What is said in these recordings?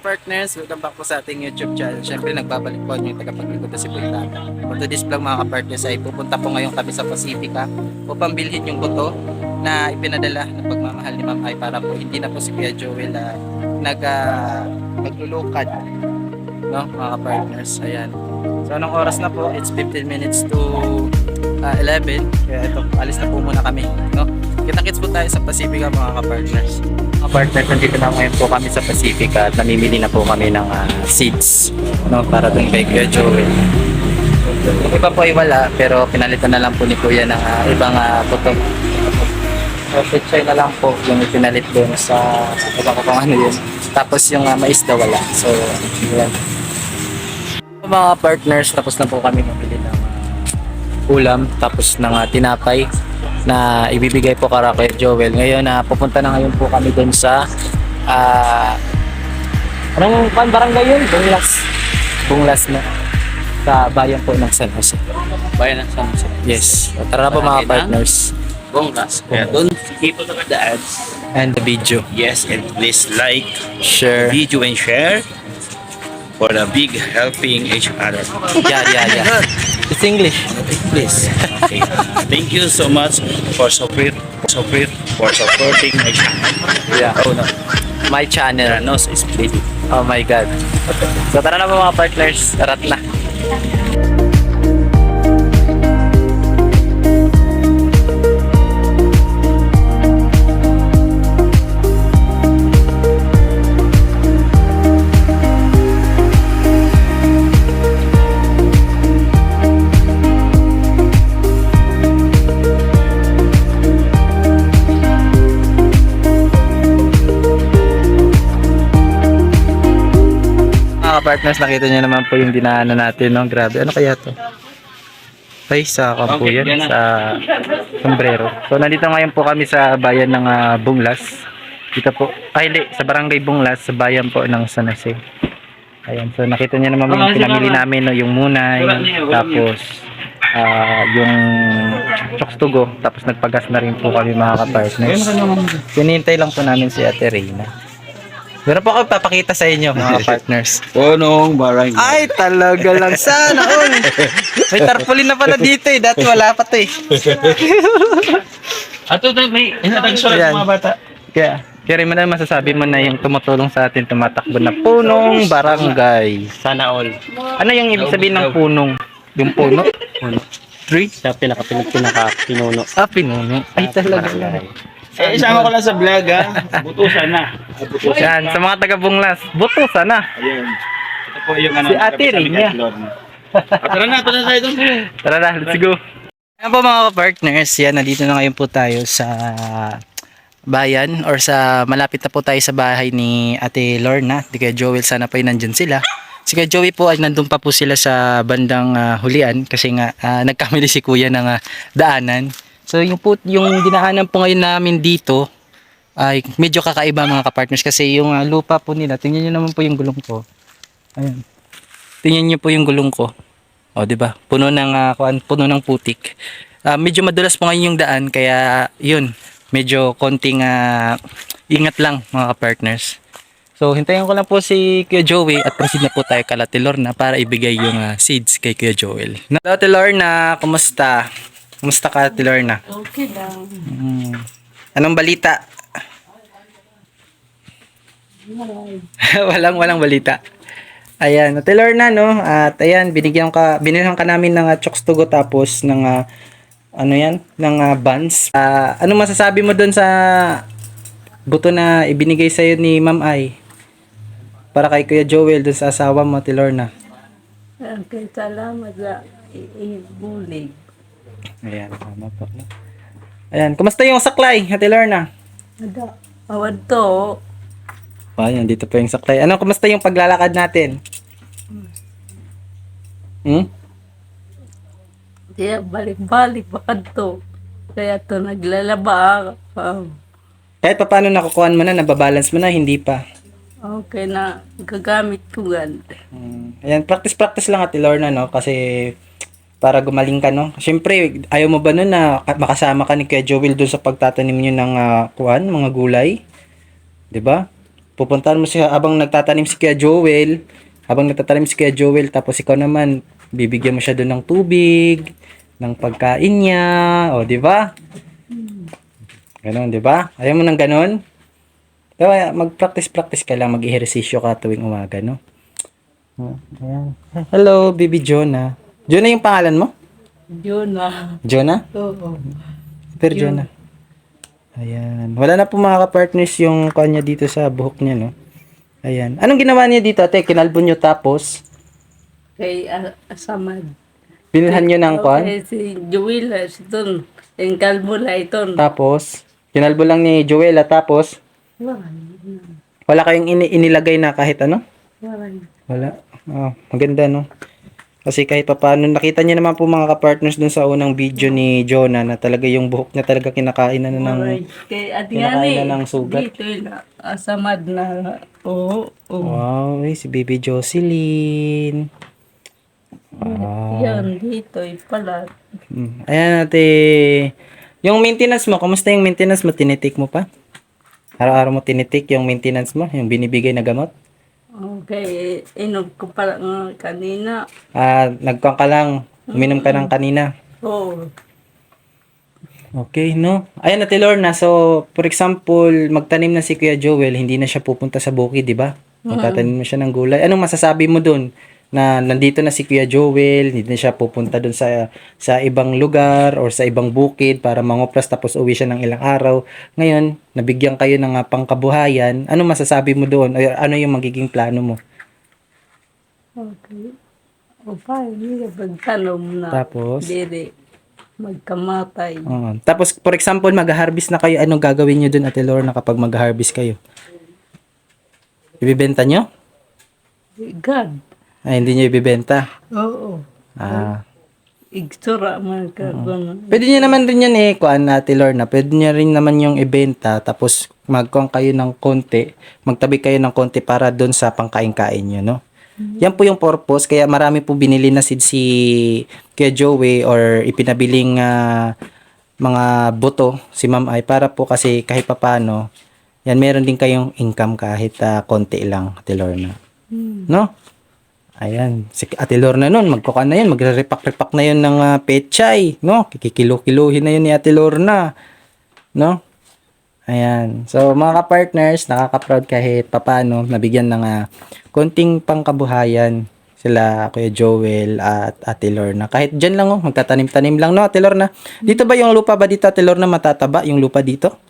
partners, welcome back po sa ating YouTube channel. Siyempre, nagbabalik po yung tagapaglikod na si Bultana. For today's vlog mga partners ay pupunta po ngayon kami sa Pacifica upang bilhin yung buto na ipinadala ng pagmamahal ni Ma'am Ay para po hindi na po si Kuya Joel ah, nag, ah, naglulukad. No, mga partners. Ayan. So, anong oras na po? It's 15 minutes to ah, 11. Kaya ito, alis na po muna kami. No? Kita-kits po tayo sa Pacifica mga ka-partners. Mga partners, nandito na ngayon po kami sa Pacifica at namimili na po kami ng ah, seats no, para dun kay Kuya Joel. Iba po ay wala, pero pinalitan na lang po ni Kuya ng ah, ibang uh, buto. So, picture na lang po yung ipinalit doon sa iba ko kung ano yun. Tapos yung ah, mais wala. So, yan. Mga partners, tapos na po kami mamili ng ah, ulam, tapos ng ah, tinapay na ibibigay po kara kay Joel. Ngayon na pupunta na ngayon po kami doon sa ah anong pan barangay yun? Bunglas. Bunglas na sa bayan po ng San Jose. Bayan ng San Jose. Yes. So, tara po mga partners. Bonggas. Kaya don't keep on the ads. And the video. Yes, and please like, Share. video, and share for the big helping each other. Yeah, yeah, yeah. It's English. Please. Okay. Thank you so much for support, support, for supporting my channel. Yeah. Oh no, My channel. Ranos is pretty. Oh my God. So tara na po mga partners. Arat na. Partners, nakita niyo naman po yung dinaanan natin, no? Grabe, ano kaya to? Ay, sa kampo Okay, yan, sa sombrero. So, nandito ngayon po kami sa bayan ng ah, Bunglas. Dito po, ay hindi, sa barangay Bunglas, sa bayan po ng San Jose. Ayan, so nakita niyo naman yung pinamili namin, no? yung munay, tapos ah, yung chokstugo, tapos nagpagas na rin po kami mga kapartners. Pinintay lang po namin si Ate Reyna. Meron po ako papakita sa inyo mga partners. Punong barangay. Ay, talaga lang. Sana all. May tarpaulin na pala dito eh. Dati wala pa to eh. Ato na may inatagsulat Ayan. ng mga bata. Kaya, kaya rin mo na masasabi mo na yung tumutulong sa atin tumatakbo na punong barangay. Sana all. Ano yung ibig sabihin ng punong? Yung puno? Puno. Tree? Sa pinaka pinaka pinuno. Ah, pinuno. Ay, talaga lang. Eh, isama ko lang sa vlog ha. Butusan na. Butusan. Yan, sa mga taga-bunglas. Buto sana. Ayun. Ito po yung ano. Si Ate tabi sa rin niya. Decathlon. Ah, Tara na, punta tayo doon. Tara na, let's go. Ayan po mga partners, yan, nandito na ngayon po tayo sa bayan or sa malapit na po tayo sa bahay ni Ate Lorna, di kaya Joel, sana po ay nandyan sila. Si Kuya Joey po ay nandun pa po sila sa bandang ah, hulian kasi nga ah, nagkamali si Kuya ng ah, daanan. So yung, po, yung dinaanan po ngayon namin dito ay medyo kakaiba mga kapartners kasi yung ah, lupa po nila, tingnan nyo naman po yung gulong ko. Ayan. Tingnan nyo po yung gulong ko. O, di ba? Puno ng kuan, puno ng putik. Ah, medyo madulas po ngayon yung daan kaya yun, medyo konting ah, ingat lang mga partners. So, hintayin ko lang po si Kuya Joey at proceed na po tayo kay Ate Lorna para ibigay yung ah, seeds kay Kuya Joel. Hello Lorna, kumusta? Kumusta ka Ate Lorna? Okay lang. Hmm. Anong balita? walang walang balita. Ayan, Ate Lorna, no? At ayan, binigyan ka, binilhan ka namin ng uh, chokes to go tapos ng ah, ano yan, ng ah, buns. Ah, ano masasabi mo doon sa buto na ibinigay sa'yo ni Ma'am Ay? Para kay Kuya Joel doon sa asawa mo, Ate Lorna. Okay, salamat sa ibulig. Ayan, tama po. no? Ayan, kumusta yung saklay, Ate Lorna? Ada, awad to. Ayan, dito po yung saklay. Ano, kumusta yung paglalakad natin? Hmm? Kaya balik-balik bakad to. Kaya to naglalaba. Ah, Kahit pa paano nakukuha mo na, nababalance mo na, hindi pa. okay na, gagamit ko gan. Mm. Ayan, practice-practice lang Ate Lorna, no? Kasi para gumaling ka, no? Siyempre, ayaw mo ba nun na ka- makasama ka ni Kuya Joel doon sa pagtatanim nyo ng ah, kuwan, mga gulay? ba? pupuntahan mo siya habang nagtatanim si Kuya Joel, habang nagtatanim si Kuya Joel, tapos ikaw naman, bibigyan mo siya doon ng tubig, ng pagkain niya, o, di ba? Ganon, di ba? Ayaw mo ng ganon? Kaya mag-practice-practice ka lang, mag-ehersisyo ka tuwing umaga, no? Oh, ayan. Hello, baby Jonah. Jonah yung pangalan mo? Na. Jonah? Oo. Super Jonah. Ayan. Wala na po mga ka-partners yung kanya dito sa buhok niya, no? Ayan. Anong ginawa niya dito, ate? Kinalbo niyo tapos? Kay uh, Asamad. Binilhan niyo ng kwan? Okay, si Joel, ah, si Ton. Yung kalbo la iton. Tapos? Kinalbo lang ni Joella tapos? Wala. Wala kayong ini- inilagay na kahit ano? Wala. Wala. Oh, maganda, no? Kasi kahit papaano, nakita niyo naman po mga ka-partners dun sa unang video ni Jonah na talaga yung buhok niya talaga kinakain na ng... Kay Kinakain na ng sugat. Dito ah, Asamad na. Oo. Oo. Wow, eh, si Baby Jocelyn. Wow. Yan, dito. Pala. Mm. Ayan ate. Yung maintenance mo, kumusta yung maintenance mo? Tinitik mo pa? Araw-araw mo tinitik yung maintenance mo? Yung binibigay na gamot? Okay. Inog ko pala nga kanina. Ah, nagkuhan ka lang. Uminom ka ng kanina. Oo. Okay, no? Ayan ate Lorna, so for example, magtanim na si Kuya Joel, hindi na siya pupunta sa bukid, di ba? Magtatanim na siya ng gulay. Anong masasabi mo dun? Na nandito na si Kuya Joel, hindi na siya pupunta dun sa sa ibang lugar or sa ibang bukid para mangoplas tapos uwi siya ng ilang araw. Ngayon, nabigyan kayo ng ah, pangkabuhayan. Anong masasabi mo doon? O ano yung magiging plano mo? Okay. O pa, hindi ka pagtanong na. Tapos? Diri. Magkamatay. Oo. tapos, for example, mag-harvest na kayo. Anong gagawin nyo dun, Ate Lorna, kapag mag-harvest kayo? Ibibenta nyo? God. Ay, hindi nyo ibibenta. Oo. Ah. Igsura man ka. ganun. Pwede nyo naman rin yan eh, kuan Ate Lorna. Pwede nyo rin naman yung ibenta, tapos magkuhan kayo ng konti, magtabi kayo ng konti para doon sa pangkain-kain nyo, no? Yan po yung purpose, kaya marami po binili na seed si Kuya Joey or ipinabiling ah, mga buto si Ma'am ay para po kasi kahit papano, yan meron din kayong income kahit ah, konti lang, Ate Lorna. No? Ayan, si Ate Lorna nun, magkukan na yun, magre-repack-repack na yun ng uh, pechay, no? Kikikilo-kiluhin na yun ni Ate Lorna, no? Ayan. So, mga ka-partners, nakaka-proud kahit papano, nabigyan ng ah, konting pangkabuhayan sila Kuya Joel at Ate Lorna. Kahit dyan lang, oh, magtatanim-tanim lang, no, Ate Lorna? Dito ba yung lupa ba dito, Ate Lorna, matataba yung lupa dito?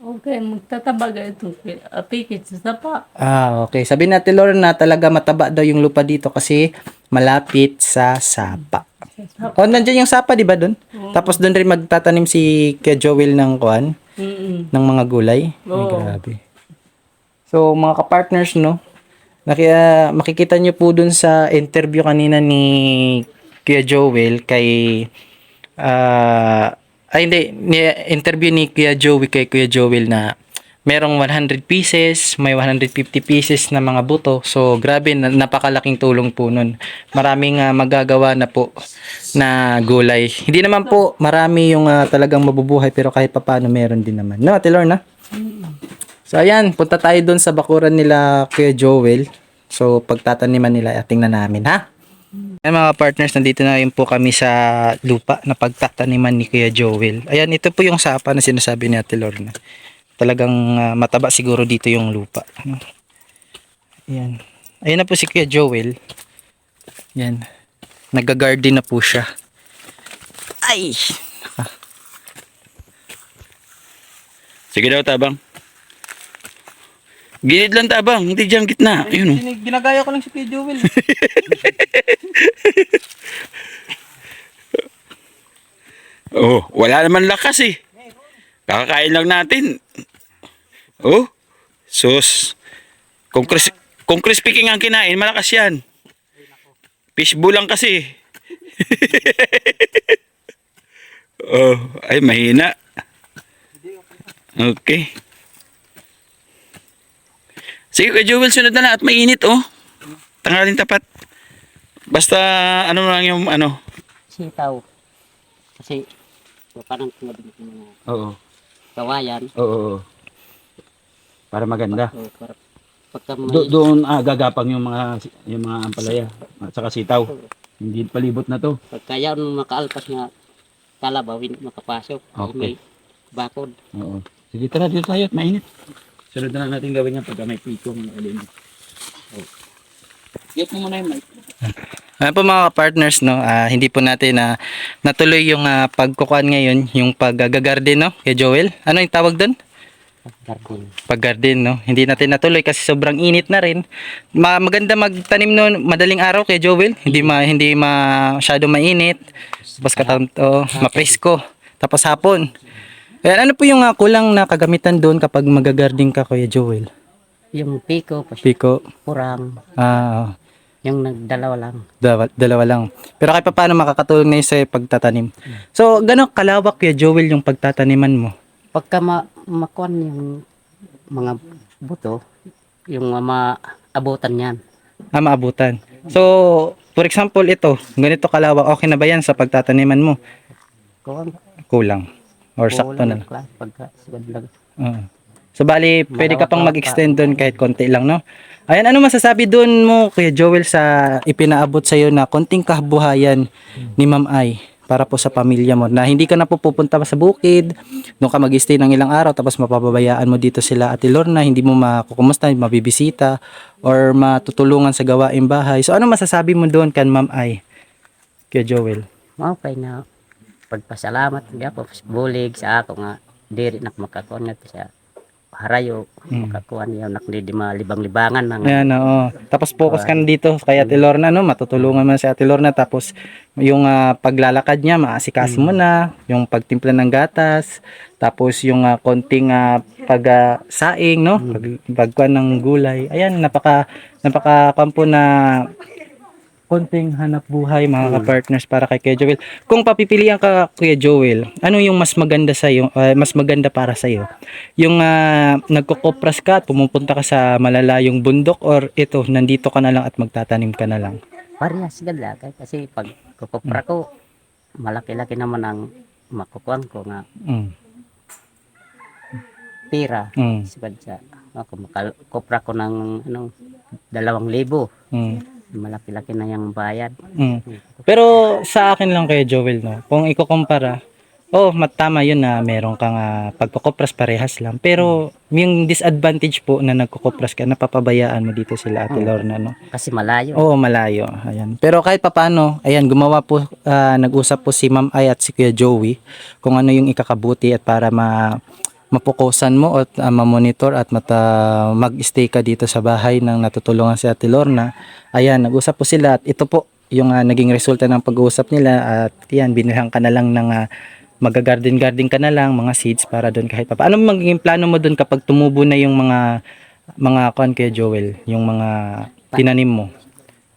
Okay, magtatabaga itong apikit sa sapa. Ah, okay. Sabi natin Lorna, talaga mataba daw yung lupa dito kasi malapit sa sapa. Oh, nandiyan yung sapa, di ba doon? Tapos doon rin magtatanim si Kuya Joel ng kuan, Mm-mm. ng mga gulay. Ay, Oo. grabe. So, mga ka-partners, no? Nakaya, makikita nyo po dun sa interview kanina ni Kuya Joel kay ah ay hindi, ni, interview ni Kuya Joey kay Kuya Joel na merong 100 pieces, may 150 pieces na mga buto. So, grabe, na, napakalaking tulong po nun. Maraming ah, magagawa na po na gulay. Hindi naman po marami yung ah, talagang mabubuhay pero kahit papano meron din naman. No, Ate Lorna? So, ayan, punta tayo doon sa bakuran nila Kuya Joel. So, pagtataniman nila, ah, tingnan namin, ha? Ayan mga partners, nandito na rin po kami sa lupa na pagtataniman ni Kuya Joel. Ayan, ito po yung sapa na sinasabi ni Ate Lorna. Talagang ah, mataba siguro dito yung lupa. Ayan. Ayan na po si Kuya Joel. Ayan. Nag-garden na po siya. Ay! Sige daw, tabang. Gilid lang, tabang. Hindi dyan gitna. Ayun, oh. Ginagaya ko lang si Kuya Joel. Oh, wala naman lakas eh. Kakakain lang natin. Oh, sus. Kung, cris kung crispy king ang kinain, malakas yan. Fishbowl lang kasi. oh, ay mahina. Okay. Sige, kay Joel, sunod na lang at mainit, oh. Tanghalin tapat. Basta, ano lang yung, ano. sitaw. Kasi, so, parang sinabi ko mga Oo. kawayan. Oo. Para maganda. So, para Pagka may, Do- doon ah, gagapang yung mga yung mga ampalaya at saka sitaw. Hindi palibot na to. pagka yan makaalpas nga kalabaw, hindi makapasok. Okay. May bakod. Oo. Sige tara dito tayo at mainit. Sunod na lang natin gawin yan pagka may piko ng alin. Oh. Get mo muna yung mic. Ano po mga partners no, ah, hindi po natin na natuloy yung uh, pagkukuan ngayon, yung pag-garden no, kay Joel. Ano yung tawag doon? Garden. Pag-garden no. Hindi natin natuloy kasi sobrang init na rin. Ma maganda magtanim noon madaling araw kay Joel, hindi ma hindi masyado mainit. Tapos katam oh, mapresko. Tapos hapon. Kaya ano po yung ah, kulang na kagamitan doon kapag mag-garden ka Kuya Joel? Yung piko, pas Piko. purang, Ah, yung nagdalawa lang. Dalawa, dalawa lang. Pero kahit pa paano makakatulong na yun sa pagtatanim. So, gano'ng kalawak Kuya Joel yung pagtataniman mo? Pagka ma makuan yung mga buto, yung maabutan yan. Ah, maabutan. So, for example, ito, ganito kalawak, okay na ba yan sa pagtataniman mo? Kuan, Kulang. Or sakto na lang. Pagka. Oo. So, bali, pwede ka pang mag-extend doon kahit konti lang, no? Ayan, ano masasabi doon mo, Kuya Joel, sa ipinaabot sa'yo na konting kabuhayan ni Ma'am Ay para po sa pamilya mo na hindi ka na po pupunta sa bukid, doon ka mag-stay ng ilang araw tapos mapapabayaan mo dito sila Ate Lorna, hindi mo makukumusta, mabibisita or matutulungan sa gawaing bahay. So ano masasabi mo doon kan Ma'am Ay? Kuya Joel. Okay na pagpasalamat niya po sa bulig sa ako nga diri nak makakuan nga sa harayo Mm. makakuan niya nak di malibang-libangan nang Ayan, oo. Tapos focus ka na dito kay Ate Lorna, no? Matutulungan mo na si Ate Lorna. Tapos, yung ah, paglalakad niya, maasikaso mo na. Yung pagtimpla ng gatas. Tapos, yung ah, konting ah, pag-saing, no? Pag, pagkuhan ng gulay. Ayan, napaka, napaka kampo na konting hanap buhay mga ka-partners para kay Kuya Joel. Kung papipilian ka Kuya Joel, ano yung mas maganda sa iyo, mas maganda para sa iyo? Yung uh, nagkukopras ka at pumupunta ka sa malalayong bundok or ito nandito ka na lang at magtatanim ka na lang. parehas gala kay kasi pag kukupra ko malaki-laki naman ang makukuan ko nga Mm. pira Mm. sa ako makakupra ko ng ano dalawang libo Mm. Malaki-laki na yung bayad Mm. Pero sa akin lang kay Joel no, kung ikukumpara, oh, matama yun na meron kang uh, pagkukopras parehas lang. Pero yung disadvantage po na nagkukopras ka, napapabayaan mo dito sila Ate Mm. Lorna no. kasi malayo Oo, malayo. Ayan. Pero kahit papaano, ayan, gumawa po, ah, nag-usap po si Ma'am Ay at si Kuya Joey kung ano yung ikakabuti at para ma mapukusan mo at ah, ma-monitor at mata, mag-stay ka dito sa bahay ng natutulungan si Ate Lorna. Ayan, nag-usap po sila at ito po yung ah, naging resulta ng pag-uusap nila at yan, binilhan ka na lang ng ah, mag-garden-garden ka na lang, mga seeds para doon kahit pa. Ano magiging plano mo doon kapag tumubo na yung mga mga kon kay Joel, yung mga tinanim mo?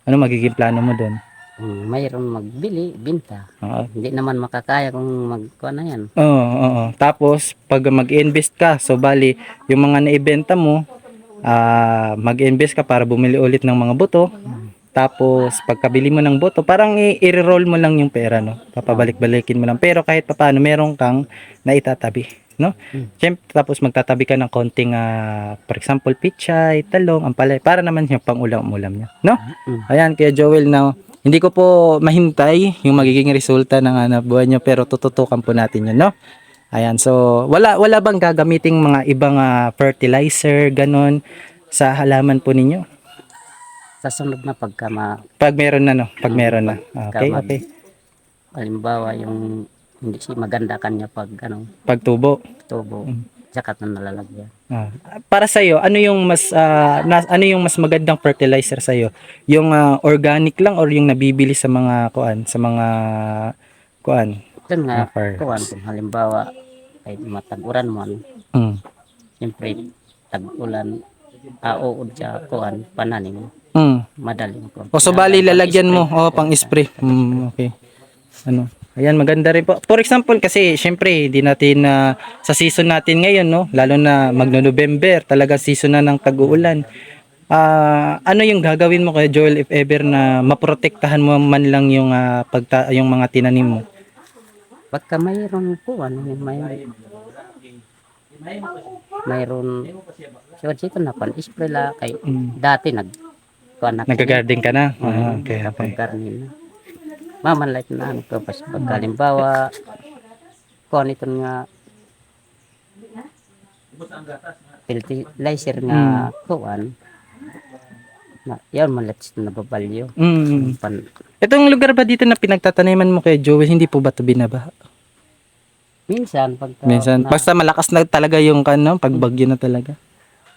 Ano magiging plano mo doon? Mm, mayroon magbili binta Oo. hindi naman makakaya kung magkuan na yan Oo, oo. Tapos, pag mag-invest ka, so bali, yung mga naibenta mo, ah mag-invest ka para bumili ulit ng mga buto. Tapos, pagkabili mo ng buto, parang i- i-roll mo lang yung pera, no? Papabalik-balikin mo lang. Pero kahit pa paano, meron kang naitatabi, no? Mm. Siyempre, tapos magtatabi ka ng konting, ah, for example, pichay, talong, ampalay, para naman yung pang-ulam-ulam niya, no? Mm. Ayan, kaya Joel, na hindi ko po mahintay yung magiging resulta ng hanap buhay nyo, pero tututukan po natin yun, no? Ayan, so wala wala bang gagamiting mga ibang ah, fertilizer ganon sa halaman po ninyo? sa sunod na pagka ma, Pag meron na no, pag meron na. Okay, okay. halimbawa yung hindi si maganda kanya pag ano Pagtubo. tubo Mm. Sakat na nalalagyan Ah, para sa iyo, ano yung mas ah, na- ano yung mas magandang fertilizer sa iyo? Yung ah, organic lang or yung nabibili sa mga kuan, sa mga kuan? Ito nga, Mga farms. kuwan, kung halimbawa, ay matag-uran mo, Mm. siyempre, tag-ulan, auod sa kuwan, pananim, Mm. madaling ko. O so bali lalagyan mo oh pang spray. Mm, okay. Ano? Ayan maganda rin po. For example kasi syempre hindi natin na sa season natin ngayon no, lalo na magno-November, talaga season na ng tag-uulan. Ah, ano yung gagawin mo kay Joel if ever na maprotektahan mo man lang yung ah, pagta yung mga tinanim mo? Pagka mayroon kuwan, may mayroon siya dito na pan spray la kay Mm. dati nag kuan na Nagka-garden ka na? Mm, okay, okay. kapag-garden na. Mamanlait na ano ko pas pagkalimbawa kuan ito nga fertilizer nga kuan na yan malit na babalyo Mm. pan Itong lugar ba dito na pinagtataniman mo kay Joel, hindi po ba ito binabaha? minsan pag Minsan, na, basta malakas na talaga yung kano, pagbagyo na talaga.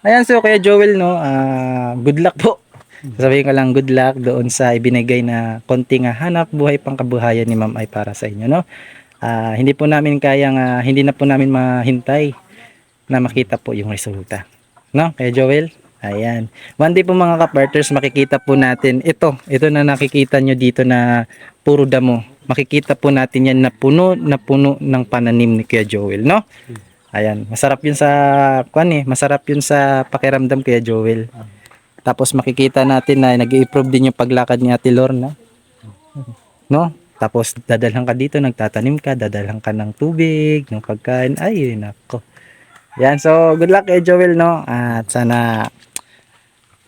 Ayan, so kaya Joel, no, ah, good luck po. Sasabihin ko lang good luck doon sa ibinigay na konting ah, hanap buhay pang kabuhayan ni Ma'am ay para sa inyo, no? Ah, hindi po namin kayang, ah, hindi na po namin mahintay na makita po yung resulta. No, kaya Joel? Ayan. One day po mga kaparters, makikita po natin ito. Ito na nakikita nyo dito na puro damo. Makikita po natin yan na puno na puno ng pananim ni Kuya Joel, no? Ayan, masarap yun sa kwan eh, masarap yun sa pakiramdam Kuya Joel. Tapos makikita natin na nag-improve din yung paglakad ni Ate Lorna. No? Tapos dadalhan ka dito, nagtatanim ka, dadalhan ka ng tubig, ng pagkain. Ay, nako. Yan, so good luck kay Joel, no? At sana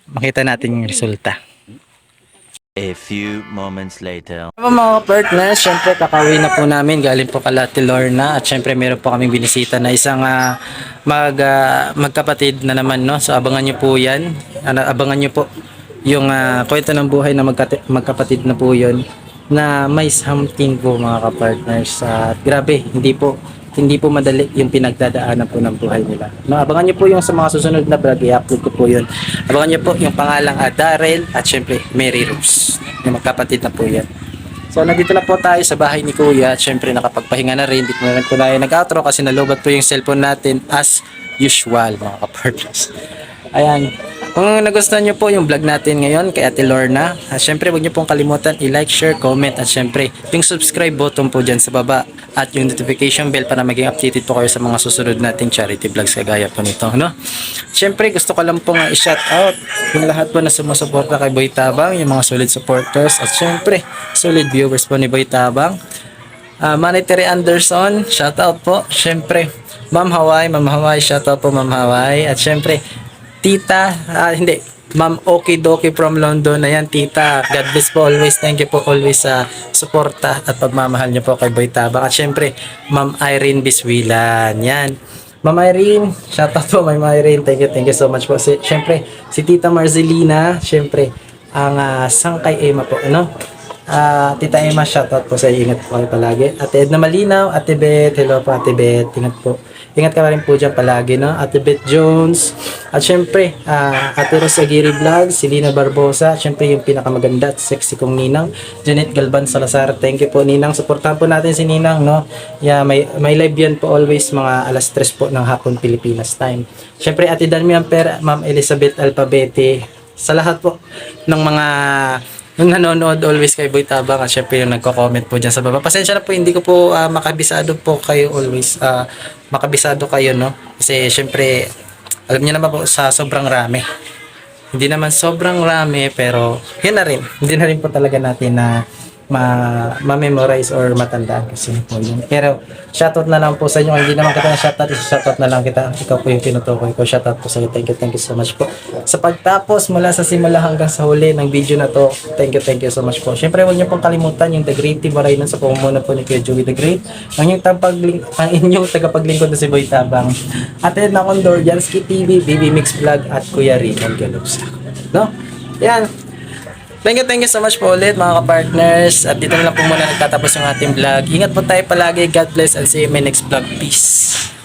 makita natin yung resulta. A few moments later. Mga partners, syempre kakauwi na po namin galing po kala Ate Lorna at syempre meron po kaming binisita na isang ah, mag, ah, magkapatid na naman no. So abangan niyo po 'yan. Ano, abangan niyo po yung ah, kwento ng buhay na magkapatid na po 'yon na may something po mga kapartners. At grabe, hindi po hindi po madali yung pinagdadaanan po ng buhay nila. No, abangan niyo po yung sa mga susunod na vlog, i-upload ko po yun. Abangan niyo po yung pangalang uh, Darrell at syempre Mary Rose. Yung magkapatid na po yan. So nandito na po tayo sa bahay ni Kuya at syempre nakapagpahinga na rin. Ko na rin po tayo nag-outro kasi nalobat po yung cellphone natin as usual mga kapartners. Ayan. Kung nagustuhan nyo po yung vlog natin ngayon kay Ate Lorna, at syempre huwag nyo pong kalimutan i-like, share, comment at syempre yung subscribe button po dyan sa baba at yung notification bell para maging updated po kayo sa mga susunod nating charity vlogs kagaya po nito. No? Syempre gusto ko lang pong i-shout out yung lahat po na sumusuporta kay Boy Tabang, yung mga solid supporters at syempre solid viewers po ni Boy Tabang. Ah, Monetary Anderson, shout out po. Syempre, Ma'am Hawaii, Ma'am Hawaii, shout out po Ma'am Hawaii. At syempre, Tita, ah, hindi, Ma'am Okidoki from London. Ayan, Tita. God bless po always. Thank you po always sa suporta at pagmamahal niyo po kay Boy Tabang. At syempre, Ma'am Irene Biswilan. Yan. Ma'am Irene, shout out po Ma'am Irene. Thank you, thank you so much po. Si, syempre, si Tita Marcelina, syempre, ang ah, Sangkay Emma po, ano? Ah, Tita Emma, shoutout po sa. Ingat po kayo palagi. Ate Edna Malinaw, Ate Beth, hello po Ate Beth. Ingat po. Ingat ka rin po dyan palagi, no? Ate Beth Jones. At syempre, ah, Ate Rose Aguirre Vlog, si Barbosa. Syempre, yung pinakamaganda at sexy kong Ninang. Janet Galban Salazar. Thank you po, Ninang. Supportahan po natin si Ninang, no? Yeah, may, may live yan po always mga alas 3 po ng hapon Pilipinas time. Syempre, Ate Danmi Amper, Ma'am Elizabeth Alpabete. Sa lahat po ng mga yung nanonood always kay Boy Tabang at syempre yung nagko-comment po dyan sa baba. Pasensya na po, hindi ko po ah, makabisado po kayo always. ah, makabisado kayo, no? Kasi syempre, alam niyo naman po sa sobrang rami. Hindi naman sobrang rami, pero yun na rin. Hindi na rin po talaga natin na ma ma-memorize or matandaan kasi po yun. Pero shoutout na lang po sa inyo. Hindi naman kita na shoutout, shoutout na lang kita. Ikaw po yung tinutukoy ko. Shoutout po sa iyo. Thank you, thank you so much po. Sa pagtapos mula sa simula hanggang sa huli ng video na to, thank you, thank you so much po. Siyempre, huwag niyo pong kalimutan yung The Great Tibaray nun sa pamumuno po ni Kuya Joey The Great. Ang inyong, tapagling, ang inyong tagapaglingkod na si Boy Tabang. Atin na Condor, Jansky TV, BB Mix Vlog, at Kuya Rican Galupsa. No? Yan. Thank you, thank you so much po ulit mga ka-partners. At dito na lang po muna nagtatapos yung ating vlog. Ingat po tayo palagi. God bless and see you in my next vlog. Peace.